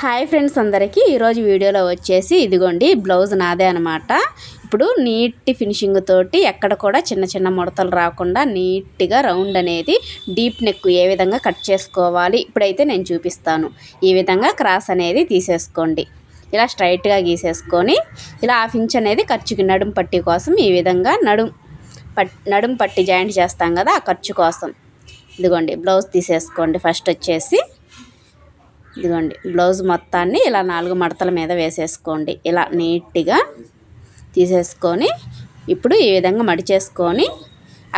Hi friends అందరికీ ఈరోజు వీడియోలో వచ్చేసి ఇదిగోండి బ్లౌజ్ నాదే అనమాట ఇప్పుడు నీట్ ఫినిషింగ్ తోటి ఎక్కడ కూడా చిన్న చిన్న ముడతలు రాకుండా నీట్గా రౌండ్ అనేది డీప్ నెక్ ఏ విధంగా కట్ చేసుకోవాలి ఇప్పుడైతే నేను చూపిస్తాను. ఈ విధంగా క్రాస్ అనేది తీసేసుకోండి. ఇలా స్ట్రైట్గా గీసేసుకొని ఇలా హాఫ్ ఇంచ్ అనేది ఖర్చుకి నడుం పట్టి కోసం ఈ విధంగా నడుం పట్ నడుం పట్టి జాయింట్ చేస్తాం కదా ఆ ఖర్చు కోసం. ఇదిగోండి బ్లౌజ్ తీసేసుకోండి ఫస్ట్ వచ్చేసి. ఇదిగోండి బ్లౌజ్ మొత్తాన్ని ఇలా నాలుగు మడతల మీద వేసేసుకోండి. ఇలా నీట్గా తీసేసుకొని ఇప్పుడు ఈ విధంగా మడిచేసుకొని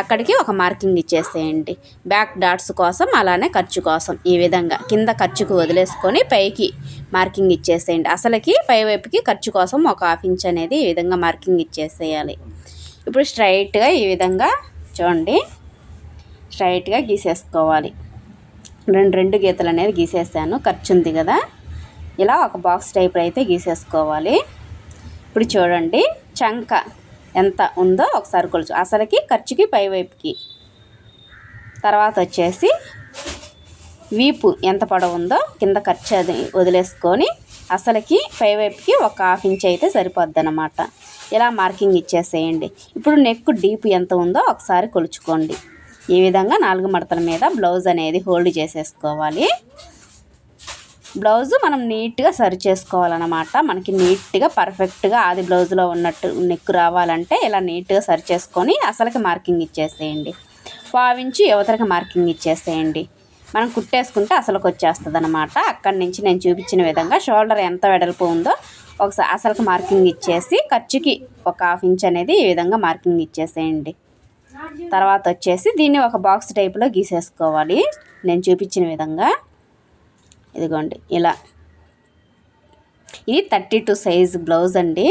అక్కడికి ఒక మార్కింగ్ ఇచ్చేసేయండి. బ్యాక్ డాట్స్ కోసం అలానే ఖర్చు కోసం ఈ విధంగా కింద ఖర్చుకు వదిలేసుకొని పైకి మార్కింగ్ ఇచ్చేసేయండి. అసలుకి పై వైపుకి ఖర్చు కోసం ఒక హాఫ్ ఇంచ్ అనేది ఈ విధంగా మార్కింగ్ ఇచ్చేసేయాలి. ఇప్పుడు స్ట్రైట్గా ఈ విధంగా చూడండి స్ట్రైట్గా గీసేసుకోవాలి. రెండు రెండు గీతలు అనేది గీసేసాను. ఖర్చు ఉంది కదా. ఇలా ఒక బాక్స్ టైప్ అయితే గీసేసుకోవాలి. ఇప్పుడు చూడండి చంక ఎంత ఉందో ఒకసారి కొలుచు అసలుకి ఖర్చుకి పైవైపుకి తర్వాత వచ్చేసి వీపు ఎంత పొడవు ఉందో కింద ఖర్చు అది వదిలేసుకొని అసలుకి పైవైపుకి ఒక హాఫ్ ఇంచ్ అయితే సరిపోద్ది అనమాట ఇలా మార్కింగ్ ఇచ్చేసేయండి. ఇప్పుడు నెక్ డీప్ ఎంత ఉందో ఒకసారి కొలుచుకోండి. ఈ విధంగా నాలుగు మడతల మీద బ్లౌజ్ అనేది హోల్డ్ చేసేసుకోవాలి. బ్లౌజ్ మనం నీట్గా సరి చేసుకోవాలన్నమాట. మనకి నీట్గా పర్ఫెక్ట్గా ఆది బ్లౌజ్లో ఉన్నట్టు నెక్ రావాలంటే ఇలా నీట్గా సరి చేసుకొని అసలుకి మార్కింగ్ ఇచ్చేసేయండి. పావించి యువతలకి మార్కింగ్ ఇచ్చేసేయండి. మనం కుట్టేసుకుంటే అసలుకి వచ్చేస్తుంది అనమాట అక్కడి నుంచి నేను చూపించిన విధంగా షోల్డర్ ఎంత వెడల్పు ఉందో ఒకసారి అసలుకి మార్కింగ్ ఇచ్చేసి ఖర్చుకి ఒక హాఫ్ ఇంచ్ అనేది ఈ విధంగా మార్కింగ్ ఇచ్చేసేయండి. తర్వాత వచ్చేసి దీన్ని ఒక బాక్స్ టైప్లో గీసేసుకోవాలి. నేను చూపించిన విధంగా. ఇదిగోండి ఇలా. ఇది థర్టీ టూ సైజ్ బ్లౌజ్ అండి.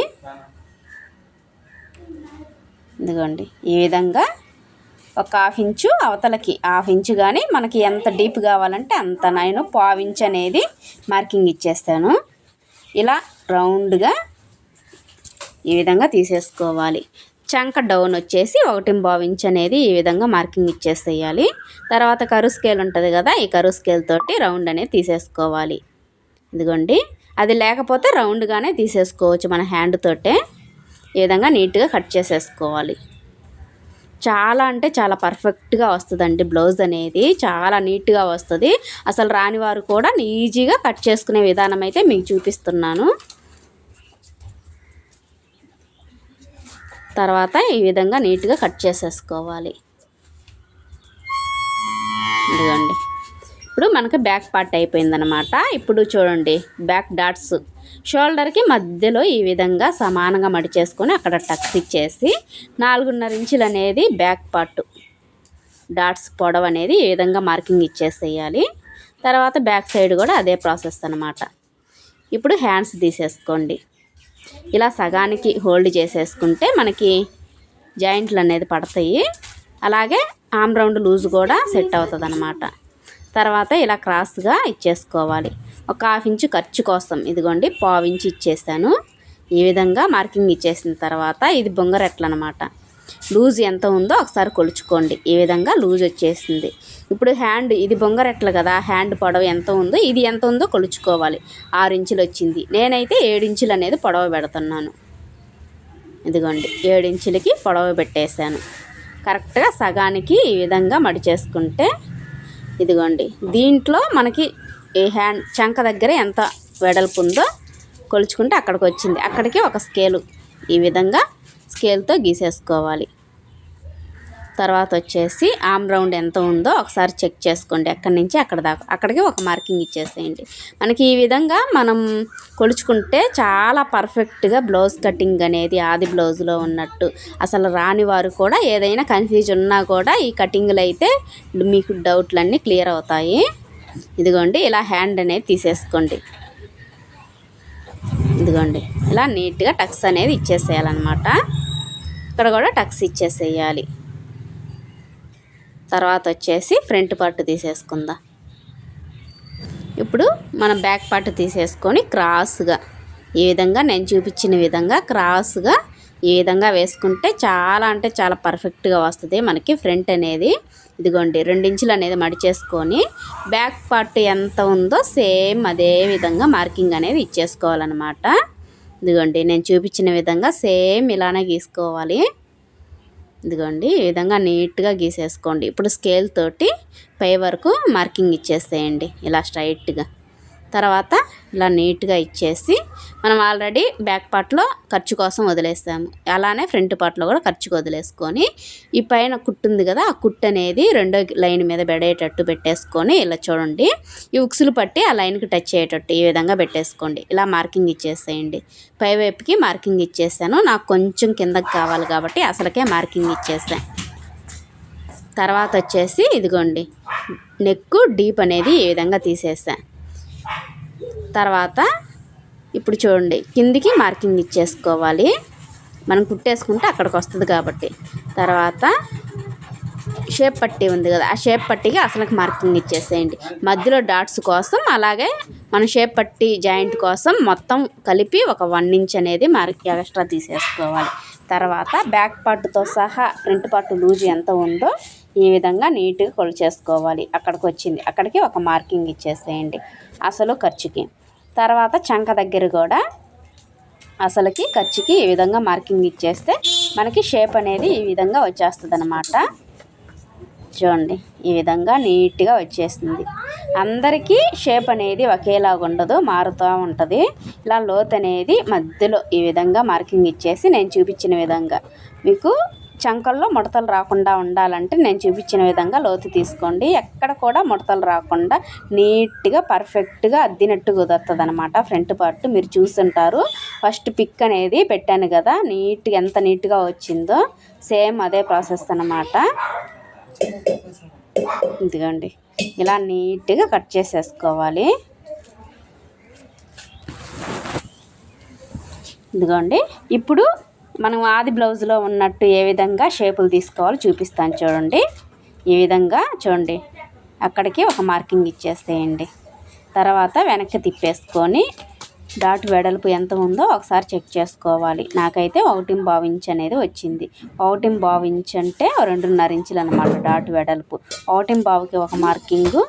ఇదిగోండి ఈ విధంగా ఒక హాఫ్ ఇంచు అవతలకి హాఫ్ ఇంచు కానీ మనకి ఎంత డీప్ కావాలంటే అంత నేను పావు ఇంచ్ అనేది మార్కింగ్ ఇచ్చేస్తాను. ఇలా రౌండ్గా ఈ విధంగా తీసేసుకోవాలి. చంక డౌన్ వచ్చేసి ఒకటి ఇంచ్ అనేది ఈ విధంగా మార్కింగ్ ఇచ్చేసేయాలి. తర్వాత కరు స్కేల్ ఉంటుంది కదా ఈ కరు స్కేల్ తోటి రౌండ్ అనేది తీసేసుకోవాలి. ఇదిగోండి అది లేకపోతే రౌండ్గానే తీసేసుకోవచ్చు మన హ్యాండ్ తోటే. ఈ విధంగా నీట్గా కట్ చేసేసుకోవాలి. చాలా అంటే చాలా పర్ఫెక్ట్గా వస్తుందండి బ్లౌజ్ అనేది. చాలా నీట్గా వస్తుంది. అసలు రాని వారు కూడా ఈజీగా కట్ చేసుకునే విధానం అయితే మీకు చూపిస్తున్నాను. తర్వాత ఈ విధంగా నీట్గా కట్ చేసేసుకోవాలి. ఇదిగోండి. ఇప్పుడు మనకి బ్యాక్ పార్ట్ అయిపోయిందనమాట ఇప్పుడు చూడండి బ్యాక్ డాట్స్. షోల్డర్కి మధ్యలో ఈ విధంగా సమానంగా మడిచేసుకొని అక్కడ టక్స్ ఇచ్చేసి నాలుగున్నర ఇంచులు అనేది బ్యాక్ పార్ట్ డాట్స్ పొడవు అనేది ఈ విధంగా మార్కింగ్ ఇచ్చేసేయాలి. తర్వాత బ్యాక్ సైడ్ కూడా అదే ప్రాసెస్ అనమాట ఇప్పుడు హ్యాండ్స్ తీసేసుకోండి. ఇలా సగానికి హోల్డ్ చేసేసుకుంటే మనకి జాయింట్లు అనేది పడతాయి. అలాగే ఆమ్ రౌండ్ లూజ్ కూడా సెట్ అవుతుంది అనమాట తర్వాత ఇలా క్రాస్గా ఇచ్చేసుకోవాలి. ఒక హాఫ్ ఇంచు ఖర్చు కోసం ఇదిగోండి పావు ఇంచు ఇచ్చేసాను. ఈ విధంగా మార్కింగ్ ఇచ్చేసిన తర్వాత ఇది బొంగరెట్లు అనమాట లూజ్ ఎంత ఉందో ఒకసారి కొలుచుకోండి. ఈ విధంగా లూజ్ వచ్చేసింది. ఇప్పుడు హ్యాండ్ ఇది బొంగరెట్లు కదా హ్యాండ్ పొడవు ఎంత ఉందో ఇది ఎంత ఉందో కొలుచుకోవాలి. ఆరు ఇంచులు వచ్చింది. నేనైతే ఏడించులు అనేది పొడవ పెడుతున్నాను. ఇదిగోండి ఏడించులకి పొడవ పెట్టేశాను. కరెక్ట్గా సగానికి ఈ విధంగా మడిచేసుకుంటే ఇదిగోండి దీంట్లో మనకి ఈ హ్యాండ్ చంక దగ్గర ఎంత వెడల్పు ఉందో కొలుచుకుంటే అక్కడికి వచ్చింది. అక్కడికి ఒక స్కేలు. ఈ విధంగా స్కేల్తో గీసేసుకోవాలి. తర్వాత వచ్చేసి ఆమ్ రౌండ్ ఎంత ఉందో ఒకసారి చెక్ చేసుకోండి. ఎక్కడి నుంచి అక్కడ దాకా. అక్కడికి ఒక మార్కింగ్ ఇచ్చేసేయండి. మనకి ఈ విధంగా మనం కొలుచుకుంటే చాలా పర్ఫెక్ట్గా బ్లౌజ్ కటింగ్ అనేది ఆది బ్లౌజ్లో ఉన్నట్టు అసలు రాని వారు కూడా ఏదైనా కన్ఫ్యూజ్ ఉన్నా కూడా ఈ కటింగ్లు అయితే మీకు డౌట్లన్నీ క్లియర్ అవుతాయి. ఇదిగోండి ఇలా హ్యాండ్ అనేది తీసేసుకోండి. ఇదిగోండి ఇలా నీట్గా టక్స్ అనేది ఇచ్చేసేయాలన్నమాట. ఇక్కడ కూడా టక్స్ ఇచ్చేసేయాలి. తర్వాత వచ్చేసి ఫ్రంట్ పార్ట్ తీసేసుకుందాం. ఇప్పుడు మనం బ్యాక్ పార్ట్ తీసేసుకొని క్రాస్గా ఈ విధంగా నేను చూపించిన విధంగా క్రాస్గా ఈ విధంగా వేసుకుంటే చాలా అంటే చాలా పర్ఫెక్ట్గా వస్తుంది మనకి ఫ్రంట్ అనేది. ఇదిగోండి రెండించులు అనేది మడిచేసుకొని బ్యాక్ పార్ట్ ఎంత ఉందో సేమ్ అదే విధంగా మార్కింగ్ అనేది ఇచ్చేసుకోవాలన్నమాట. ఇదిగోండి నేను చూపించిన విధంగా సేమ్ ఇలానే గీసుకోవాలి. ఇదిగోండి ఈ విధంగా నీట్గా గీసేసుకోండి. ఇప్పుడు స్కేల్ తోటి పై వరకు మార్కింగ్ ఇచ్చేసేయండి ఇలా స్ట్రైట్గా. తర్వాత ఇలా నీట్గా ఇచ్చేసి మనం ఆల్రెడీ బ్యాక్ పార్ట్లో ఖర్చు కోసం వదిలేసాము అలానే ఫ్రంట్ పార్ట్లో కూడా ఖర్చుకు వదిలేసుకొని ఈ పైన కుట్టు ఉంది కదా ఆ కుట్టు అనేది రెండో లైన్ మీద పెడేటట్టు పెట్టేసుకొని ఇలా చూడండి. ఈ ఉక్సులు పట్టి ఆ లైన్కి టచ్ అయ్యేటట్టు ఈ విధంగా పెట్టేసుకోండి. ఇలా మార్కింగ్ ఇచ్చేసేయండి. పై వైపుకి మార్కింగ్ ఇచ్చేసాను. నాకు కొంచెం కిందకి కావాలి కాబట్టి అసలుకే మార్కింగ్ ఇచ్చేసాను తర్వాత వచ్చేసి ఇదిగోండి. నెక్ డీప్ అనేది ఈ విధంగా తీసేసాను తర్వాత ఇప్పుడు చూడండి కిందికి మార్కింగ్ ఇచ్చేసుకోవాలి. మనం కుట్టేసుకుంటే అక్కడికి వస్తుంది కాబట్టి. తర్వాత షేప్ పట్టి ఉంది కదా ఆ షేప్ పట్టికి అసలుకి మార్కింగ్ ఇచ్చేసేయండి. మధ్యలో డాట్స్ కోసం అలాగే మన షేప్ పట్టి జాయింట్ కోసం మొత్తం కలిపి ఒక వన్ ఇంచ్ అనేది మార్క్ ఎక్స్ట్రా తీసేసుకోవాలి. తర్వాత బ్యాక్ పార్ట్తో సహా ఫ్రంట్ పార్ట్ లూజ్ ఎంత ఉందో ఈ విధంగా నీట్గా కొలిచేసుకోవాలి. అక్కడికి వచ్చింది అక్కడికి ఒక మార్కింగ్ ఇచ్చేసేయండి. అసలు ఖర్చుకి. తర్వాత చంక దగ్గర కూడా అసలుకి ఖర్చుకి ఈ విధంగా మార్కింగ్ ఇచ్చేస్తే మనకి షేప్ అనేది ఈ విధంగా వచ్చేస్తుంది అనమాట చూడండి ఈ విధంగా నీట్గా వచ్చేస్తుంది అందరికీ షేప్ అనేది ఒకేలాగా ఉండదు మారుతూ ఉంటుంది. ఇలా లోత్ అనేది మధ్యలో ఈ విధంగా మార్కింగ్ ఇచ్చేసి నేను చూపించిన విధంగా మీకు చంకల్లో ముడతలు రాకుండా ఉండాలంటే నేను చూపించిన విధంగా లోతు తీసుకోండి. ఎక్కడ కూడా ముడతలు రాకుండా నీట్గా పర్ఫెక్ట్గా అద్దినట్టు కుదురుతుంది అనమాట ఫ్రంట్ పార్ట్ మీరు చూసుంటారు. ఫస్ట్ పిక్ అనేది పెట్టాను కదా నీట్గా ఎంత నీట్గా వచ్చిందో సేమ్ అదే ప్రాసెస్ అనమాట ఇదిగోండి ఇలా నీట్గా కట్ చేసేసుకోవాలి. ఇదిగోండి ఇప్పుడు మనం ఆది బ్లౌజ్లో ఉన్నట్టు ఏ విధంగా షేపులు తీసుకోవాలో చూపిస్తాను చూడండి. ఈ విధంగా చూడండి. అక్కడికి ఒక మార్కింగ్ ఇచ్చేసేయండి. తర్వాత వెనక్కి తిప్పేసుకొని డాట్ వెడల్పు ఎంత ఉందో ఒకసారి చెక్ చేసుకోవాలి. నాకైతే ఒకటి ఇంచ్ అనేది వచ్చింది. ఒకటి ఇంచ్ అంటే రెండున్నర ఇంచులు అనమాట డాట్ వెడల్పు. ఒకటి బావుకి ఒక మార్కింగు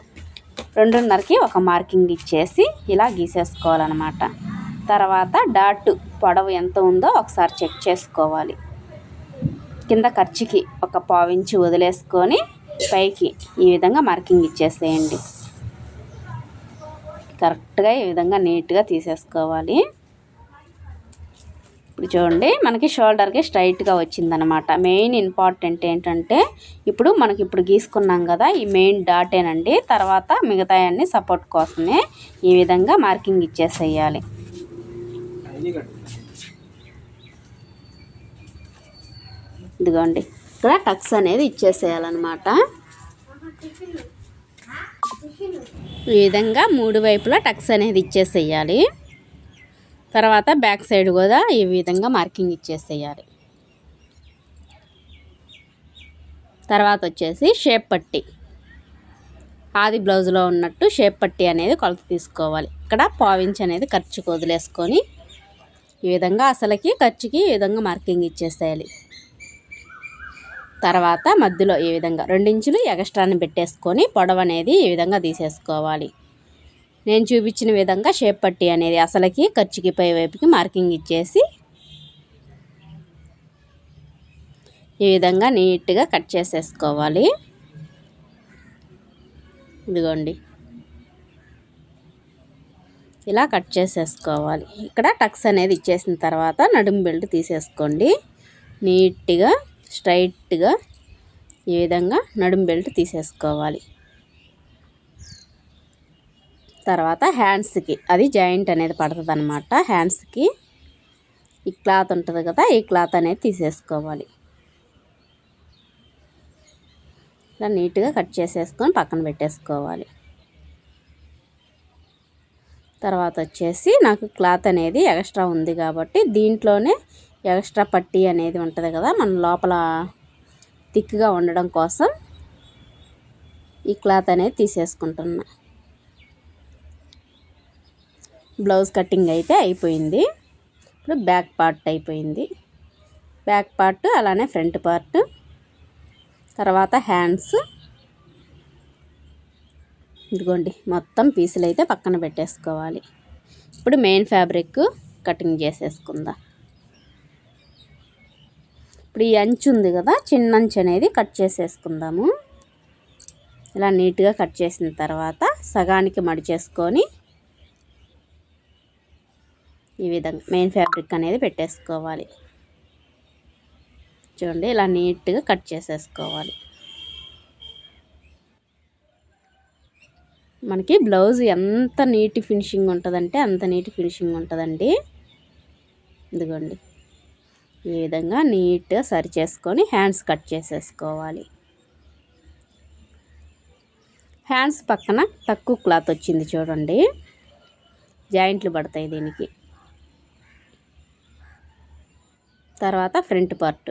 రెండున్నరకి ఒక మార్కింగ్ ఇచ్చేసి ఇలా గీసేసుకోవాలన్నమాట. తర్వాత డాట్ పొడవు ఎంత ఉందో ఒకసారి చెక్ చేసుకోవాలి. కింద ఖర్చుకి ఒక పావించి వదిలేసుకొని పైకి ఈ విధంగా మార్కింగ్ ఇచ్చేసేయండి. కరెక్ట్గా ఈ విధంగా నీట్గా తీసేసుకోవాలి. ఇప్పుడు చూడండి మనకి షోల్డర్కి స్ట్రైట్గా వచ్చిందనమాట. మెయిన్ ఇంపార్టెంట్ ఏంటంటే ఇప్పుడు మనకి ఇప్పుడు గీసుకున్నాం కదా ఈ మెయిన్ డాటేనండి. తర్వాత మిగతా అన్ని సపోర్ట్ కోసమే ఈ విధంగా మార్కింగ్ ఇచ్చేసేయాలి. ఇదిగోండి. ఇక్కడ టక్స్ అనేది ఇచ్చేసేయాలన్నమాట. ఈ విధంగా మూడు వైపులా టక్స్ అనేది ఇచ్చేసేయాలి. తర్వాత బ్యాక్ సైడ్ కూడా ఈ విధంగా మార్కింగ్ ఇచ్చేసేయాలి. తర్వాత వచ్చేసి షేప్ పట్టి. ఆది బ్లౌజ్లో ఉన్నట్టు షేప్ పట్టి అనేది కొలత తీసుకోవాలి. ఇక్కడ పావించి అనేది ఖర్చుకు వదిలేసుకొని ఈ విధంగా అసలకి ఖర్చుకి ఈ విధంగా మార్కింగ్ ఇచ్చేసేయాలి. తర్వాత మధ్యలో ఈ విధంగా రెండించులు ఎగస్ట్రాని పెట్టేసుకొని పొడవ అనేది ఈ విధంగా తీసేసుకోవాలి. నేను చూపించిన విధంగా షేప్ పట్టి అనేది అసలకి ఖర్చుకి పై వైపుకి మార్కింగ్ ఇచ్చేసి ఈ విధంగా నీట్గా కట్ చేసేసుకోవాలి. ఇదిగోండి. ఇలా కట్ చేసేసుకోవాలి. ఇక్కడ టక్స్ అనేది ఇచ్చేసిన తర్వాత నడుము బెల్ట్ తీసేసుకోండి. నీట్గా స్ట్రైట్గా ఈ విధంగా నడుము బెల్ట్ తీసేసుకోవాలి. తర్వాత హ్యాండ్స్కి అది జాయింట్ అనేది పడుతుంది అనమాట హ్యాండ్స్కి ఈ క్లాత్ ఉంటుంది కదా ఈ క్లాత్ అనేది తీసేసుకోవాలి. ఇలా నీట్గా కట్ చేసేసుకొని పక్కన పెట్టేసుకోవాలి. తర్వాత వచ్చేసి నాకు క్లాత్ అనేది ఎక్స్ట్రా ఉంది కాబట్టి దీంట్లోనే ఎక్స్ట్రా పట్టీ అనేది ఉంటుంది కదా మన లోపల థిక్గా ఉండడం కోసం ఈ క్లాత్ అనేది తీసేసుకుంటున్నా. బ్లౌజ్ కటింగ్ అయితే అయిపోయింది. ఇప్పుడు బ్యాక్ పార్ట్ అయిపోయింది. బ్యాక్ పార్ట్ అలానే ఫ్రంట్ పార్ట్ తర్వాత హ్యాండ్స్ ఇదిగోండి మొత్తం పీసులు అయితే పక్కన పెట్టేసుకోవాలి. ఇప్పుడు మెయిన్ ఫ్యాబ్రిక్ కటింగ్ చేసేసుకుందాం. ఇప్పుడు ఈ అంచు ఉంది కదా చిన్న అంచు అనేది కట్ చేసేసుకుందాము. ఇలా నీట్గా కట్ చేసిన తర్వాత సగానికి మడిచేసుకొని ఈ విధంగా మెయిన్ ఫ్యాబ్రిక్ అనేది పెట్టేసుకోవాలి. చూడండి ఇలా నీట్గా కట్ చేసేసుకోవాలి. మనకి బ్లౌజ్ ఎంత నీట్ ఫినిషింగ్ ఉంటుందంటే అంత నీట్ ఫినిషింగ్ ఉంటుందండి. ఇదిగోండి. ఈ విధంగా నీట్గా సరి చేసుకొని హ్యాండ్స్ కట్ చేసేసుకోవాలి. హ్యాండ్స్ పక్కన తక్కువ క్లాత్ వచ్చింది చూడండి. జాయింట్లు పడతాయి దీనికి. తర్వాత ఫ్రంట్ పార్ట్.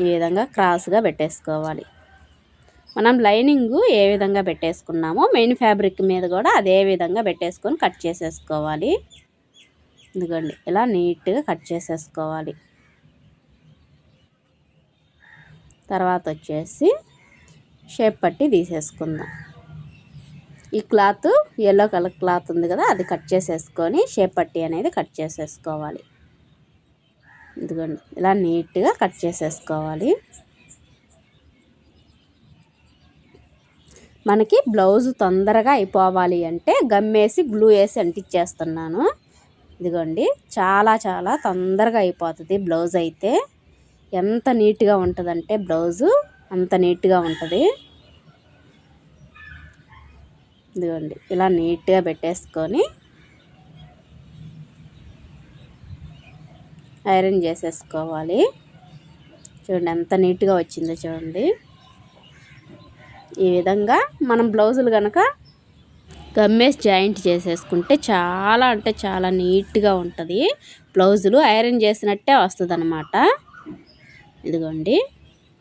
ఈ విధంగా క్రాస్గా పెట్టేసుకోవాలి. మనం లైనింగ్ ఏ విధంగా పెట్టేసుకున్నామో మెయిన్ ఫ్యాబ్రిక్ మీద కూడా అదే విధంగా పెట్టేసుకొని కట్ చేసేసుకోవాలి. ఎందుకండి ఇలా నీట్గా కట్ చేసేసుకోవాలి. తర్వాత వచ్చేసి షేప్ పట్టి తీసేసుకుందాం. ఈ క్లాత్ ఎల్లో కలర్ క్లాత్ ఉంది కదా అది కట్ చేసేసుకొని షేప్ పట్టి అనేది కట్ చేసేసుకోవాలి. ఇదిగోండి ఇలా నీట్గా కట్ చేసేసుకోవాలి. మనకి బ్లౌజ్ తొందరగా అయిపోవాలి అంటే గమ్మేసి గ్లూ వేసి అంటించేస్తున్నాను. ఇదిగోండి చాలా చాలా తొందరగా అయిపోతుంది బ్లౌజ్ అయితే. ఎంత నీట్గా ఉంటుందంటే బ్లౌజు అంత నీట్గా ఉంటుంది. ఇదిగోండి ఇలా నీట్గా పెట్టేసుకొని ఐరన్ చేసేసుకోవాలి. చూడండి ఎంత నీట్గా వచ్చిందో చూడండి. ఈ విధంగా మనం బ్లౌజులు కనుక గమ్మేసి జాయింట్ చేసేసుకుంటే చాలా అంటే చాలా నీట్గా ఉంటుంది. బ్లౌజులు ఐరన్ చేసినట్టే వస్తుంది అనమాట ఇదిగోండి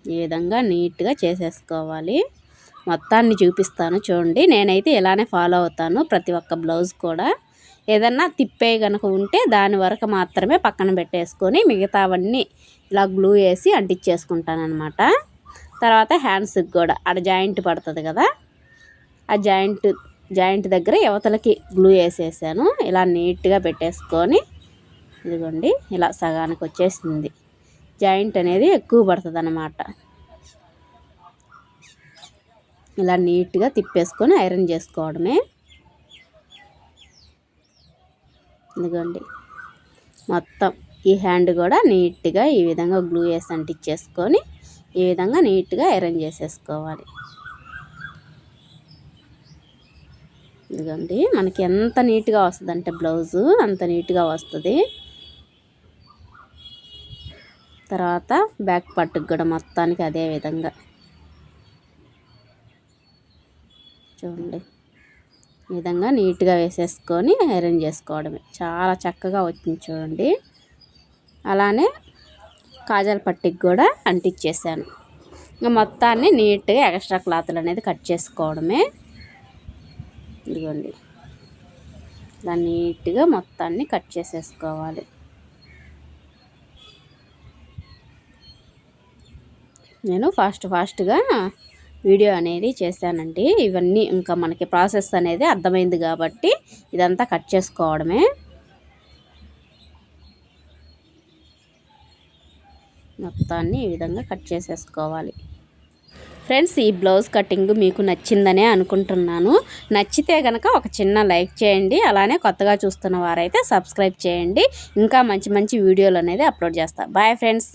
ఈ విధంగా నీట్గా చేసేసుకోవాలి. మొత్తాన్ని చూపిస్తాను చూడండి. నేనైతే ఇలానే ఫాలో అవుతాను ప్రతి ఒక్క బ్లౌజ్ కూడా. ఏదన్నా తిప్పే కనుక ఉంటే దాని వరకు మాత్రమే పక్కన పెట్టేసుకొని మిగతావన్నీ ఇలా గ్లూ వేసి అంటించేసుకుంటాను అనమాట తర్వాత హ్యాండ్స్కి కూడా. ఆడ జాయింట్ పడుతుంది కదా? ఆ జాయింట్ జాయింట్ దగ్గర యువతలకి గ్లూ వేసేసాను. ఇలా నీట్గా పెట్టేసుకొని ఇదిగోండి ఇలా సగానికి వచ్చేసింది. జాయింట్ అనేది ఎక్కువ పడుతుంది అన్నమాట ఇలా నీట్గా తిప్పేసుకొని ఐరన్ చేసుకోవడమే. ఇదిగోండి మొత్తం ఈ హ్యాండ్ కూడా నీట్గా ఈ విధంగా గ్లూ వేసి అంటించేసుకొని ఈ విధంగా నీట్గా అరేంజ్ చేసేసుకోవాలి. ఇదిగోండి మనకి ఎంత నీట్గా వస్తుంది అంటే బ్లౌజు అంత నీట్గా వస్తుంది. తర్వాత బ్యాక్ పట్టుకు కూడా మొత్తానికి అదే విధంగా. చూడండి ఈ విధంగా నీట్గా వేసేసుకొని అరేంజ్ చేసుకోవడమే. చాలా చక్కగా వచ్చింది చూడండి. అలానే కాజల్ పట్టికి కూడా అంటించేసాను ఇంకా మొత్తాన్ని నీట్గా ఎక్స్ట్రా క్లాత్లు అనేది కట్ చేసుకోవడమే. ఇదిగోండి. ఇలా నీట్గా మొత్తాన్ని కట్ చేసేసుకోవాలి. నేను ఫాస్ట్ ఫాస్ట్గా వీడియో అనేది చేశానండి. ఇవన్నీ ఇంకా మనకి ప్రాసెస్ అనేది అర్థమైంది కాబట్టి ఇదంతా కట్ చేసుకోవడమే. మొత్తాన్ని ఈ విధంగా కట్ చేసేసుకోవాలి. ఫ్రెండ్స్ ఈ బ్లౌజ్ కటింగ్ మీకు నచ్చిందనే అనుకుంటున్నాను. నచ్చితే కనుక ఒక చిన్న లైక్ చేయండి. అలానే కొత్తగా చూస్తున్న వారైతే సబ్స్క్రైబ్ చేయండి. ఇంకా మంచి మంచి వీడియోలు అనేది అప్లోడ్ చేస్తా. Bye friends!